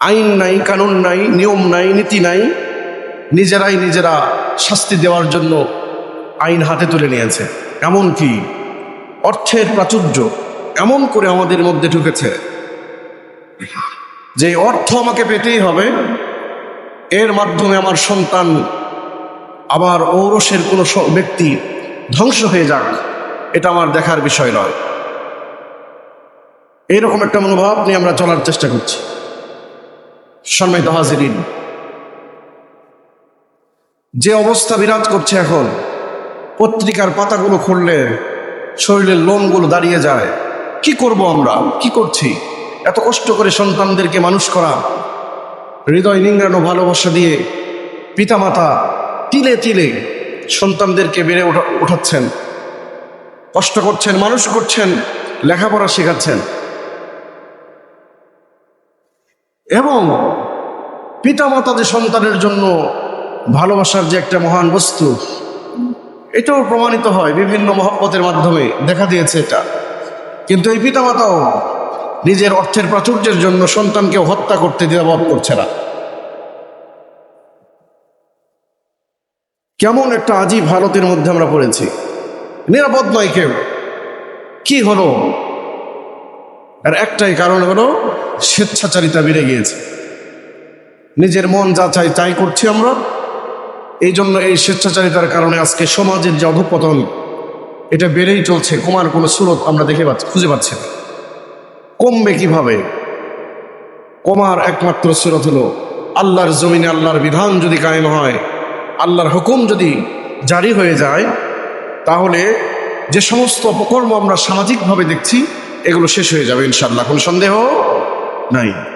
আইন নাই, কানুন নাই, নিয়ম নাই, নীতি নাই, নিজেরাই নিজেরা শাস্তি দেওয়ার জন্য আইন হাতে তুলে নিয়েছে। এমন কি অর্থের প্রাচুর্য এমন করে আমাদের মধ্যে ঢুকেছে যে অর্থ আমাকে পেতেই হবে। এর মাধ্যমে আমার সন্তান আবার ঔরসের কোনো ব্যক্তি ধ্বংস হয়ে যাক, এটা আমার দেখার বিষয় নয়। এইরকম একটা মনোভাব নিয়ে আমরা চলার চেষ্টা করছি। সম্মানিত হাজিরিন, যে অবস্থা বিরাজ করছে এখন, পত্রিকার পাতাগুলো খুললে শরীরের লোমগুলো দাঁড়িয়ে যায়। কি করব আমরা? কি করছি? এত কষ্ট করে সন্তানদেরকে মানুষ করা, হৃদয় নিংড়ানো ভালোবাসা দিয়ে পিতামাতা তিলে তিলে সন্তানদেরকে বেড়ে ওঠা উঠাচ্ছেন কষ্ট করছেন, মানুষ করছেন, লেখাপড়া শেখাচ্ছেন। এবং পিতামাতা যে সন্তানের জন্য ভালোবাসার যে একটা মহান বস্তু, এটাও প্রমাণিত হয়, বিভিন্ন মহব্বতের মাধ্যমে দেখা দিয়েছে এটা। কিন্তু এই পিতামাতাও নিজের অর্থের প্রাচুর্যের জন্য সন্তানকে হত্যা করতে দ্বিধাবোধ করছে না। কেমন একটা আজীব ভারতের মধ্যে আমরা পড়েছি। নিরাপদ নয় কেউ। কি হলো? আর একটাই কারণ হলো স্বেচ্ছাচারিতা বেড়ে গিয়েছে। নিজের মন যা চাই তাই করছি আমরা। এই জন্য এই স্বেচ্ছাচারিতার কারণে আজকে সমাজের যে অধপতন, এটা বেড়েই চলছে। কমার কোনো স্রোত আমরা দেখে পাচ্ছি, খুঁজে পাচ্ছি না। কমবে কীভাবে? কমার একমাত্র স্রোত হলো আল্লাহর জমিনে আল্লাহর বিধান যদি কায়েম হয়, আল্লাহর হুকুম যদি জারি হয়ে যায়, তাহলে যে সমস্ত অপকর্ম আমরা সামাজিকভাবে দেখছি এগুলো শেষ হয়ে যাবে ইনশাল্লাহ কোন সন্দেহ? নাই।